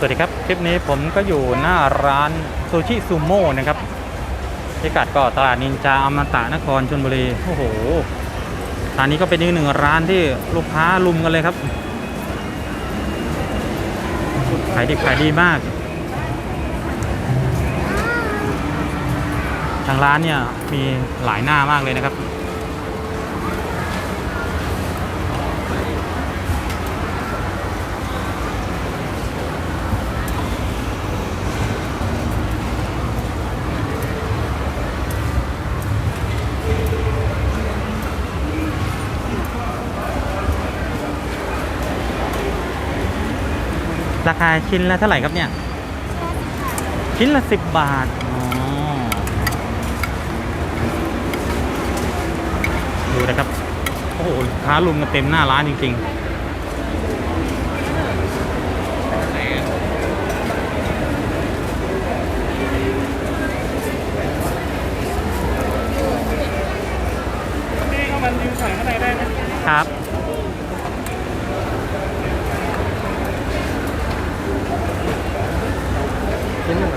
สวัสดีครับ คลิปนี้ผมก็อยู่หน้าร้านซูชิซูโม่นะครับพิกัดก็ตลาดนินจาอมตะนครชลบุรีโอ้โหร้านนี้ก็เป็นอีกหนึ่งร้านที่ลูกค้าลุมกันเลยครับขายดิบขายดีมาก ทางร้านเนี่ยมีหลายหน้ามากเลยนะครับ ราคาชิ้นละเท่าไหร่ครับเนี่ย ชิ้นละสิบบาทดูนะครับ โอ้โหค้าลุมกันเต็มหน้าร้านจริง ๆ นี่ก็มันยืนใส่ข้างในได้ไหม ครับ ชิ้นหนึ่ง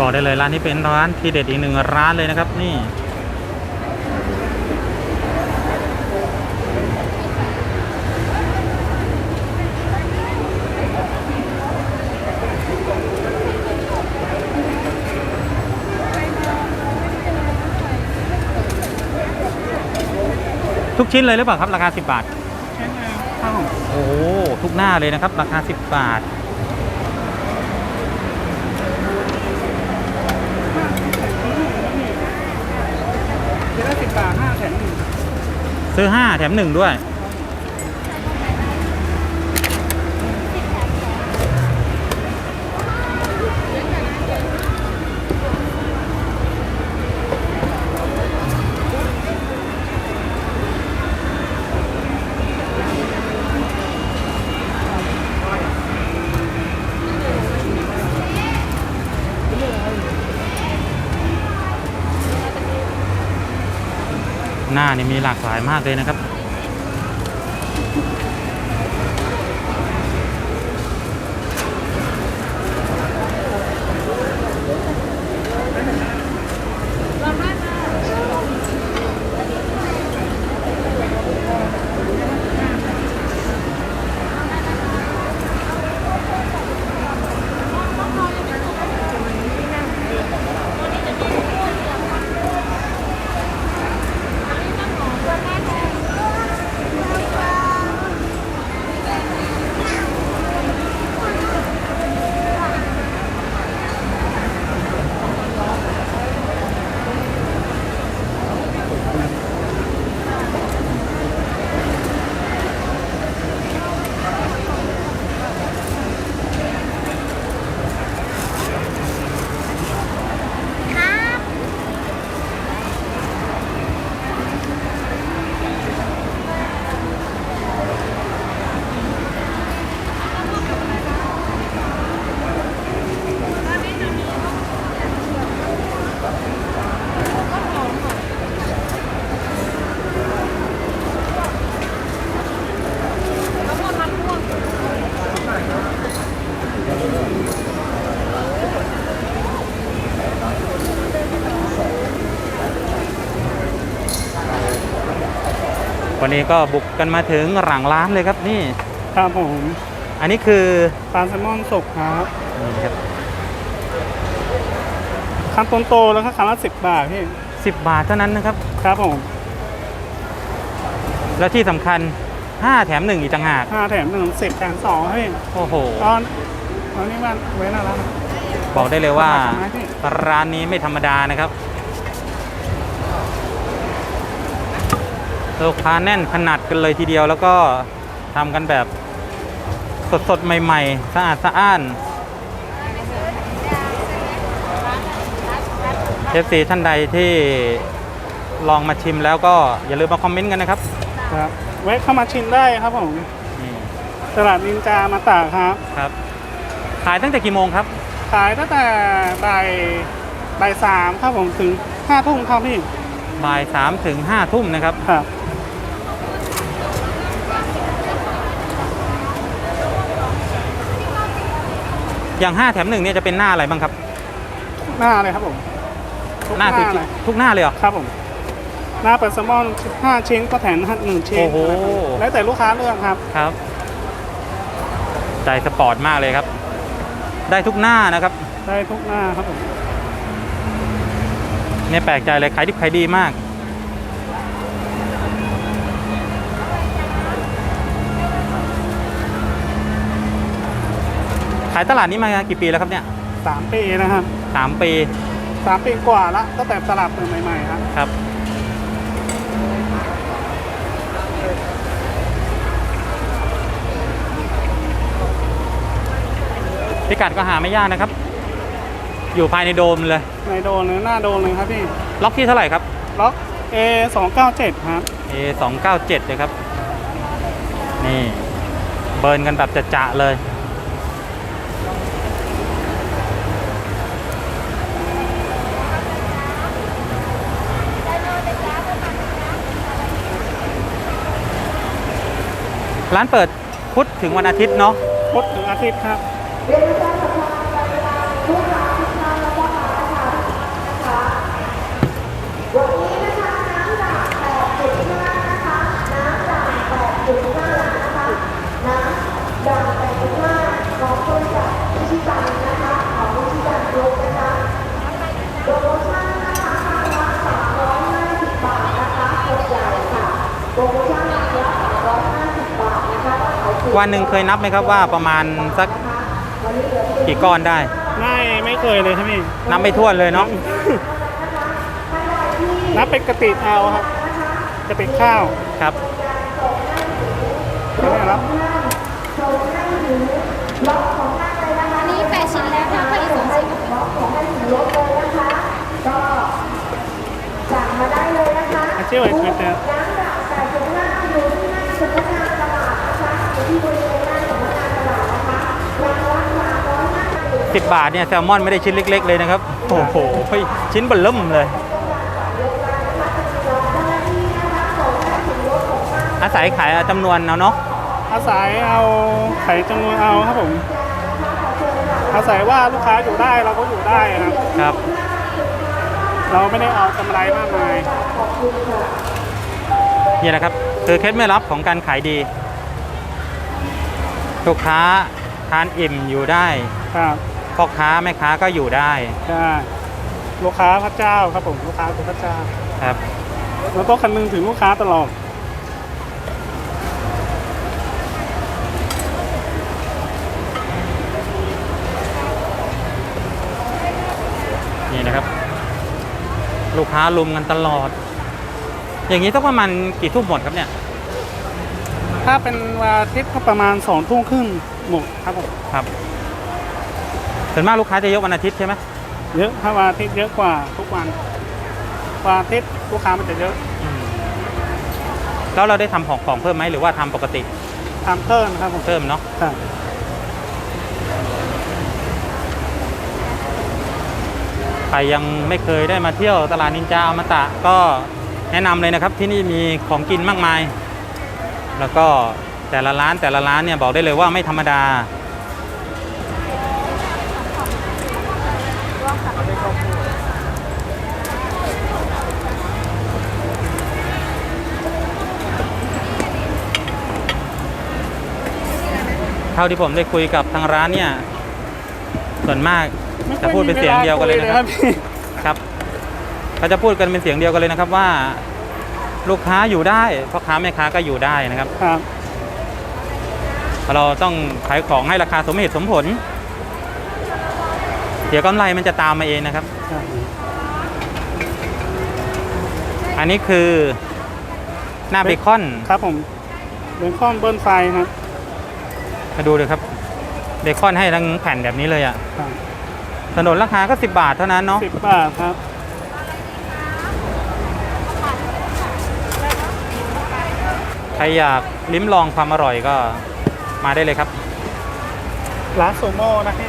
บอก ได้เลยร้านนี้เป็นร้านที่เด็ดอีกหนึ่งร้านเลยนะครับนี่ทุกชิ้นเลยหรือเปล่าครับ ราคา 10 บาทแค่นี้ข้าวโอ้โห ทุกหน้าเลยนะครับ ราคา 10 บาท เดี๋ยว ได้สิบบาทห้าแถมหนึ่งซื้อห้าแถมหนึ่งด้วย หน้านี่มีหลากหลายมากเลยนะครับ วันนี้ก็บุกกันมาถึงหลังร้านเลยครับนี่ ครับผมอันนี้คือปลาแซลมอนสุกครับนี่ครับคำโตๆแล้วก็คำละสิบบาทพี่สิบบาทเท่านั้นนะครับ ครับผม แล้วที่สำคัญ 5 แถม 1 อีกต่างหากห้าแถมหนึ่งสิบแถมสองพี่โอ้โห ตอนตอนนี้มันไว้หน่าร้านนะบอกได้เลยว่าขอบคุณมากพี่ร้านนี้ไม่ธรรมดานะครับ ลูกค้าแน่นขนาดกันเลยทีเดียวแล้วก็ทำกันแบบสดๆ ใหม่ๆ สะอาดสะอ้าน FC ท่านใดที่ลองมาชิมแล้วก็อย่าลืมมาคอมเมนต์กันนะครับครับแวะเข้ามาชิมได้ครับผมนี่ตลาดนินจามาตากครับ ครับ ขายตั้งแต่กี่โมงครับ ขายตั้งแต่บ่ายบ่ายสามครับผมถึงห้าทุ่มครับพี่บ่ายสามถึงห้าทุ่มนะครับ ครับ อย่างห้าแถมหนึ่งเนี่ยจะเป็นหน้าอะไรบ้างครับ หน้าเลยครับผมทุกหน้าคือเลยทุกหน้าเลยเหรอ ครับผม หน้าปลาแซลมอนห้าชิ้นก็แถมหนึ่งชิ้นโอ้โห แล้วแต่ลูกค้าเลือกครับ ครับ ใจสปอร์ตมากเลยครับ ได้ทุกหน้านะครับได้ทุกหน้าครับผม เนี่ยแปลกใจเลยขายดิบขายดีมาก ขายตลาดนี้มากี่ปีแล้วครับเนี่ยสามปีนะครับสามปีสามปีกว่าละตั้งแต่ตลาดเปิดใหม่ๆครับครับ พิกัดก็หาไม่ยากนะครับ อยู่ภายในโดมเลย ในโดนหรือหน้าโดนเลยครับพี่ ล็อกที่เท่าไหร่ครับ ล็อก A สองเก้าเจ็ดครับ A 2 9 7เลยครับ นี่ เบิร์นกันแบบจะๆเลย ร้านเปิดพุธถึงวันอาทิตย์เนาะพุธถึงอาทิตย์ครับ วันหนึ่งเคยนับไหมครับว่าประมาณสักกี่ก้อนได้ ไม่ไม่เคยเลยครับพี่นับไม่ถ้วนเลยเนาะนับเป็นกระติกเอาครับกระติกข้าวครับไม่ได้รับอันนี้แปดชิ้นแล้วค่ะพอดีสองชิ้นอาชีพอะไรเป็นแต่ สิบบาทเนี่ยแซลมอนไม่ได้ชิ้นเล็ก ๆ เลยนะครับ โอ้โหชิ้นเบลเริ่มเลยอาศัยขายจำนวนเอาเนาะอาศัยเอาไข่จำนวนเอาครับผมอาศัยว่าลูกค้าอยู่ได้เราก็อยู่ได้ครับครับ เราไม่ได้เอากำไรมากมายนี่แหละครับคือเคล็ดไม่ลับของการขายดี ลูกค้าทานอิ่มอยู่ได้ครับพ่อค้าแม่ค้าก็อยู่ได้ใช่ลูกค้าพระเจ้าครับผมลูกค้าคือพระเจ้าครับเราต้องคำนึงถึงลูกค้าตลอดนี่นะครับ ลูกค้าลุมกันตลอด อย่างนี้ต้องประมาณกี่ทุ่มหมดครับเนี่ย ถ้าเป็นวันอาทิตย์ก็ประมาณสองทุ่มครึ่งหมดครับผมครับส่วนมากลูกค้าจะเยอะวันอาทิตย์ใช่ไหมเยอะถ้าวันอาทิตย์เยอะกว่าทุกวันวันอาทิตย์ลูกค้ามันจะเยอะอืมแล้วเราได้ทำของของเพิ่มไหมหรือว่าทำปกติทำเพิ่มครับผมเพิ่มเนาะครับใครยังไม่เคยได้มาเที่ยวตลาดนินจาอมตะก็แนะนำเลยนะครับที่นี่มีของกินมากมาย แล้วก็แต่ละร้านแต่ละร้านเนี่ยบอกได้เลยว่าไม่ธรรมดา เท่าที่ผมได้คุยกับทางร้านเนี่ย ส่วนมากไม่ค่จะอยพูดเป็นเสียงเดียวกันเลยนะครับมีวาคุยครับเขาจะพูดกันเป็นเสียงเดียวกันเลยนะครับว่า ลูกค้าอยู่ได้พ่อค้าแม่ค้าก็อยู่ได้นะครับ ครับ เราต้องขายของให้ราคาสมเหตุสมผล เดี๋ยวกำไรมันจะตามมาเองนะครับ ครับอันนี้คือหน้าเบคอนครับผมเบคอนเบิ้ลไฟครับมาดูเลยครับเบคอนให้ทั้งแผ่นแบบนี้เลยอะ่ะครับถนนราคาก็ 10 บาทเท่านั้นเนาะสิบบาทครับ ใครอยากลิ้มลองความอร่อยก็มาได้เลยครับ ร้านซูโม่นะพี่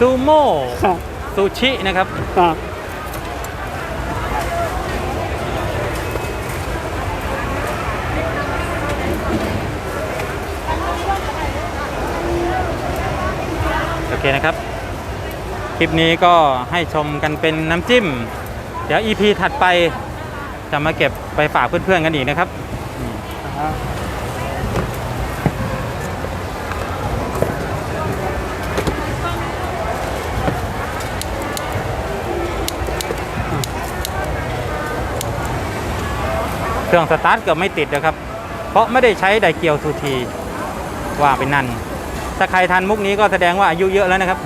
ซูโม่ครับซูชินะครับ ครับโอเคนะครับ คลิปนี้ก็ให้ชมกันเป็นน้ำจิ้ม เดี๋ยว EP ถัดไปจะมาเก็บไปฝากเพื่อนๆกันอีกนะครับอ่า เครื่องสตาร์ทเกือบไม่ติดนะครับ เพราะไม่ได้ใช้ไดเกียวทูทีว่าเป็นนั่น ถ้าใครทันมุกนี้ก็แสดงว่าอายุเยอะแล้วนะครับ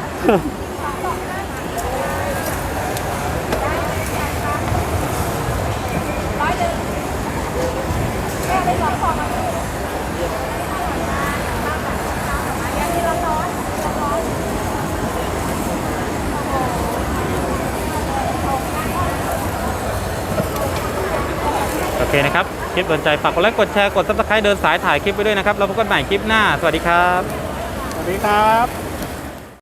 เคนะครับ คลิปสนใจฝากกดไลค์กดแชร์กดซับสไครต์เดินสายถ่ายคลิปไปด้วยนะครับ เราพบกันใหม่คลิปหน้า สวัสดีครับ สวัสดีครับ